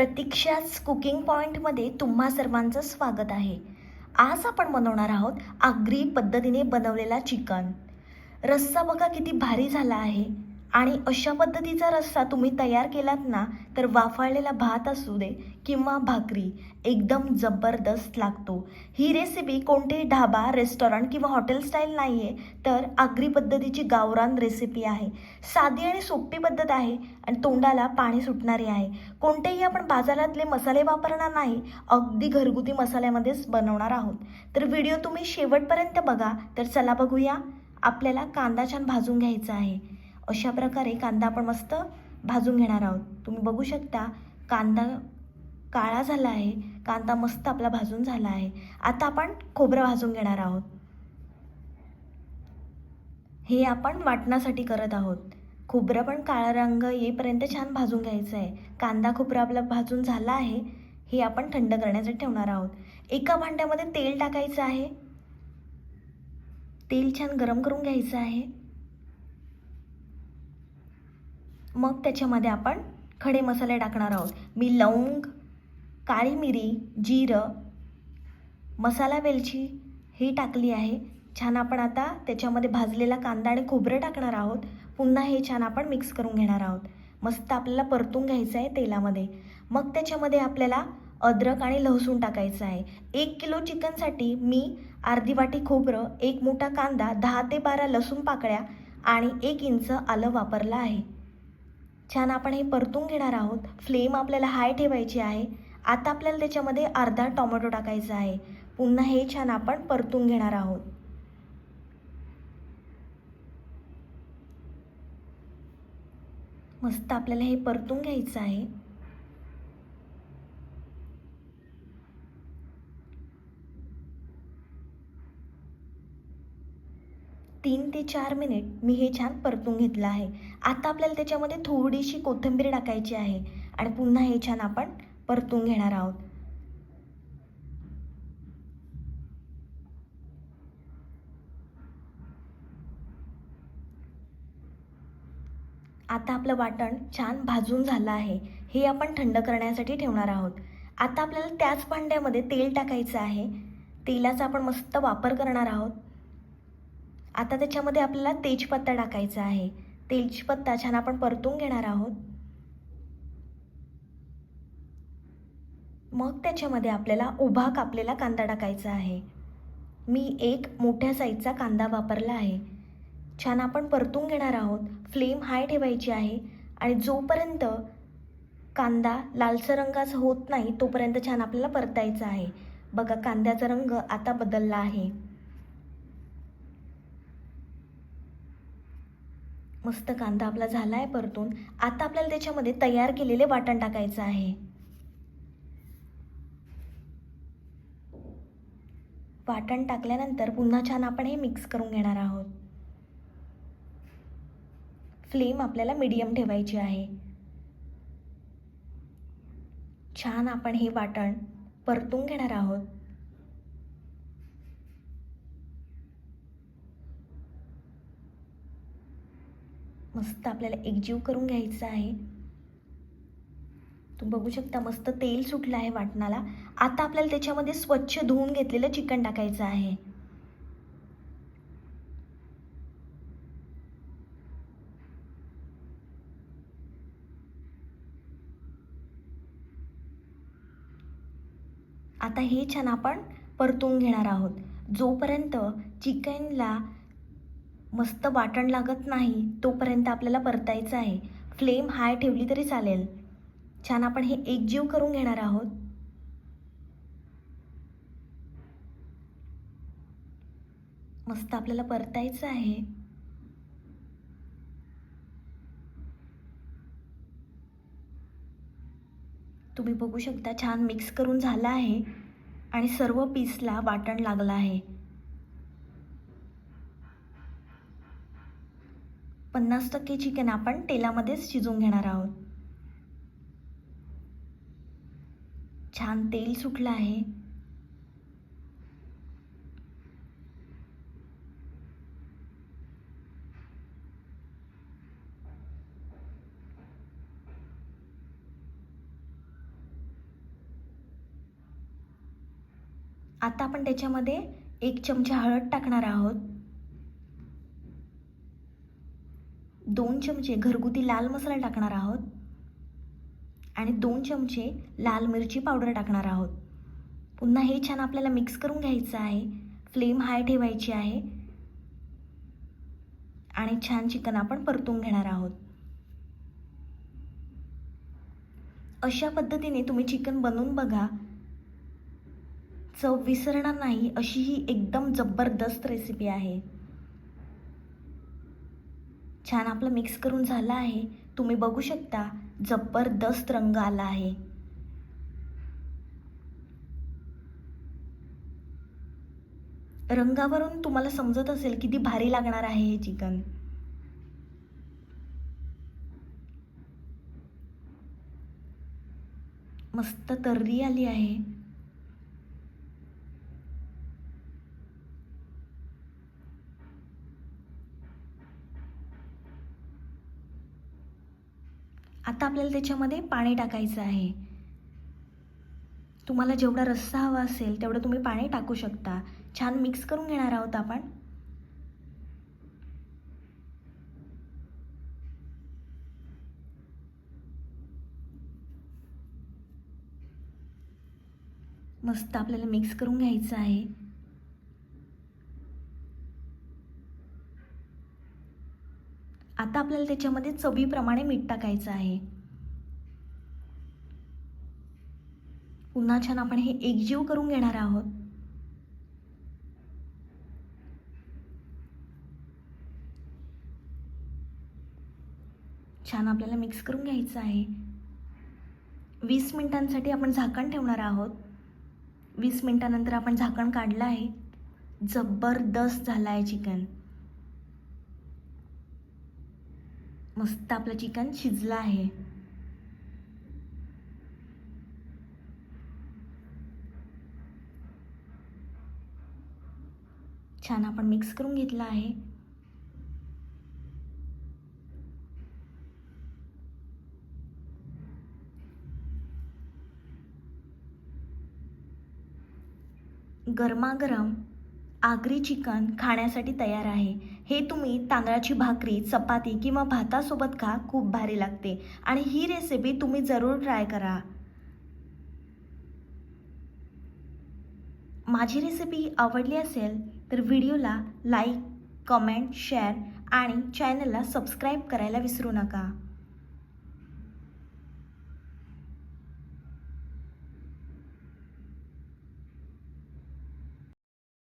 प्रतीक्षाच cooking पॉईंटमध्ये तुम्हा सर्वांचं स्वागत आहे. आज आपण बनवणार आहोत आगरी पद्धतीने बनवलेला चिकन. रस्सा बघा किती भारी झाला आहे. आणि अशा पद्धतीचा रस्सा तुम्ही तयार केलात ना तर वाफाळलेला भात असू दे किंवा भाकरी एकदम जबरदस्त लागतो. ही रेसिपी कोणतेही ढाबा रेस्टॉरंट किंवा हॉटेल स्टाईल नाही आहे तर आगरी पद्धतीची गावरान रेसिपी आहे. साधी आणि सोपी पद्धत आहे आणि तोंडाला पाणी सुटणारी आहे. कोणतेही आपण बाजारातले मसाले वापरणार नाही अगदी घरगुती मसाल्यामध्येच बनवणार आहोत. तर व्हिडिओ तुम्ही शेवटपर्यंत बघा तर चला बघूया आपल्याला कांदा छान भाजून घ्यायचा आहे. अशा प्रकारे कांदा आपण मस्त भाजून घेणार आहोत. तुम्ही बघू शकता कांदा काळा झाला आहे कांदा मस्त आपला भाजून झाला आहे. आता आपण खोबरं भाजून घेणार आहोत. हे आपण वाटण्यासाठी करत आहोत. खोबरं पण काळा रंग येईपर्यंत छान भाजून घ्यायचं आहे. कांदा खोबरं आपला भाजून झाला आहे हे आपण थंड करण्यासाठी ठेवणार आहोत. एका भांड्यामध्ये तेल टाकायचं आहे. तेल छान गरम करून घ्यायचं आहे. मग त्याच्यामध्ये आपण खडे मसाले टाकणार आहोत. मी लवंग काळी मिरी जिरं मसाला वेलची ही टाकली आहे. छान आपण आता त्याच्यामध्ये भाजलेला कांदा आणि खोबरं टाकणार आहोत. पुन्हा हे छान आपण मिक्स करून घेणार आहोत. मस्त आपल्याला परतून घ्यायचं आहे तेलामध्ये. मग त्याच्यामध्ये आपल्याला अद्रक आणि लसूण टाकायचं आहे. एक किलो चिकनसाठी मी अर्धी वाटी खोबरं एक मोठा कांदा दहा ते बारा लसूण पाकळ्या आणि एक इंच आलं वापरलं आहे. छान आपण हे परतून घेणार आहोत फ्लेम आपल्याला हाय ठेवायची आहे. आता आपल्याला त्याच्यामध्ये अर्धा टोमॅटो टाकायचा आहे. पुन्हा हे छान आपण परतून घेणार आहोत. मस्त आपल्याला हे परतून घ्यायचं आहे. तीन ते चार मिनिट मी हे छान परतून घेतलं आहे. आता आपल्याला त्याच्यामध्ये थोडीशी कोथिंबीर टाकायची आहे आणि पुन्हा हे छान आपण परतून घेणार आहोत. आता आपलं वाटण छान भाजून झालं आहे. हे आपण थंड करण्यासाठी ठेवणार आहोत. आता आपल्याला त्याच भांड्यामध्ये तेल टाकायचं आहे. तेलाचा आपण मस्त वापर करणार आहोत. आता त्याच्यामध्ये आपल्याला तेजपत्ता टाकायचा आहे. तेजपत्ता छान आपण परतून घेणार आहोत. मग त्याच्यामध्ये आपल्याला उभा कापलेला कांदा टाकायचा आहे. मी एक मोठ्या साईजचा कांदा वापरला आहे. छान आपण परतून घेणार आहोत. फ्लेम हाय ठेवायची आहे आणि जोपर्यंत कांदा लालसर रंगाचा होत नाही तोपर्यंत छान आपल्याला परतायचा आहे. बघा कांद्याचा रंग आता बदलला आहे. मस्त कांदा आपला झाला आहे परतून. आता आपल्याला त्याच्यामध्ये तयार केलेले वाटण टाकायचं आहे. वाटण टाकल्यानंतर पुन्हा छान आपण हे मिक्स करून घेणार आहोत. फ्लेम आपल्याला मीडियम ठेवायची आहे. छान आपण हे वाटण परतून घेणार आहोत. मस्त आपल्याला एकजीव करून घ्यायचं आहे. तुम्ही बघू शकता मस्त तेल सुटलं आहे वाटणाला. आता आपल्याला त्याच्यामध्ये स्वच्छ धुवून घेतलेलं चिकन टाकायचं आहे. आता हे छान आपण परतून घेणार आहोत. जोपर्यंत चिकनला मस्त वाटण लागत नाही तोपर्यंत आपल्याला परतायचं आहे. फ्लेम हाय ठेवली तरी चालेल. छान आपण हे एकजीव करून घेणार आहोत. मस्त आपल्याला परतायचं आहे. तुम्ही बघू शकता छान मिक्स करून झालं आहे आणि सर्व पीसला वाटण लागलं आहे. पन्नास टक्के चिकन आपण तेलामध्येच शिजवून घेणार आहोत. छान तेल सुटलं आहे. आता आपण त्याच्यामध्ये एक चमचा हळद टाकणार आहोत. दोन चमचे घरगुती लाल मसाला टाकणार आहोत. आणि दोन चमचे लाल मिरची पावडर टाकणार आहोत. पुन्हा हे छान आपल्याला मिक्स करून घ्यायचं आहे. फ्लेम हाय ठेवायची आहे. आणि छान चिकन आपण परतून घेणार आहोत. अशा पद्धतीने तुम्ही चिकन बनवून बघा. चव विसरणार नाही अशी ही एकदम जबरदस्त रेसिपी आहे. छान आपलं मिक्स करून झालं आहे. तुम्ही बघू शकता जबरदस्त रंग आला आहे. रंगावरून तुम्हाला समजत असेल किती भारी लागणार आहे हे चिकन. मस्त तर्री आली आहे. आता आपल्याला त्याच्यामध्ये पाणी टाकायचं आहे. तुम्हाला जेवढा रस्सा हवा असेल तेवढं तुम्ही पाणी टाकू शकता. छान मिक्स करून घेणार आहोत आपण. मस्त आपल्याला मिक्स करून घ्यायचं आहे. आता आपल्याला त्याच्यामध्ये चवीप्रमाणे मीठ टाकायचं आहे. पुन्हा छान आपण हे एकजीव करून घेणार आहोत. छान आपल्याला मिक्स करून घ्यायचं आहे. वीस मिनिटांसाठी आपण झाकण ठेवणार आहोत. वीस मिनिटानंतर आपण झाकण काढलं आहे. जबरदस्त झालं आहे चिकन. मस्त आपलं चिकन शिजलं आहे. छान आपण मिक्स करून घेतलं आहे. गरमागरम आगरी चिकन खाण्यासाठी तयार आहे. हे तुम्ही तांदळाची भाकरी चपाती किंवा भातासोबत खा खूप भारी लागते. आणि ही रेसिपी तुम्ही जरूर ट्राय करा. माझी रेसिपी आवडली असेल तर व्हिडिओला लाईक कमेंट शेअर आणि चॅनलला सबस्क्राईब करायला विसरू नका.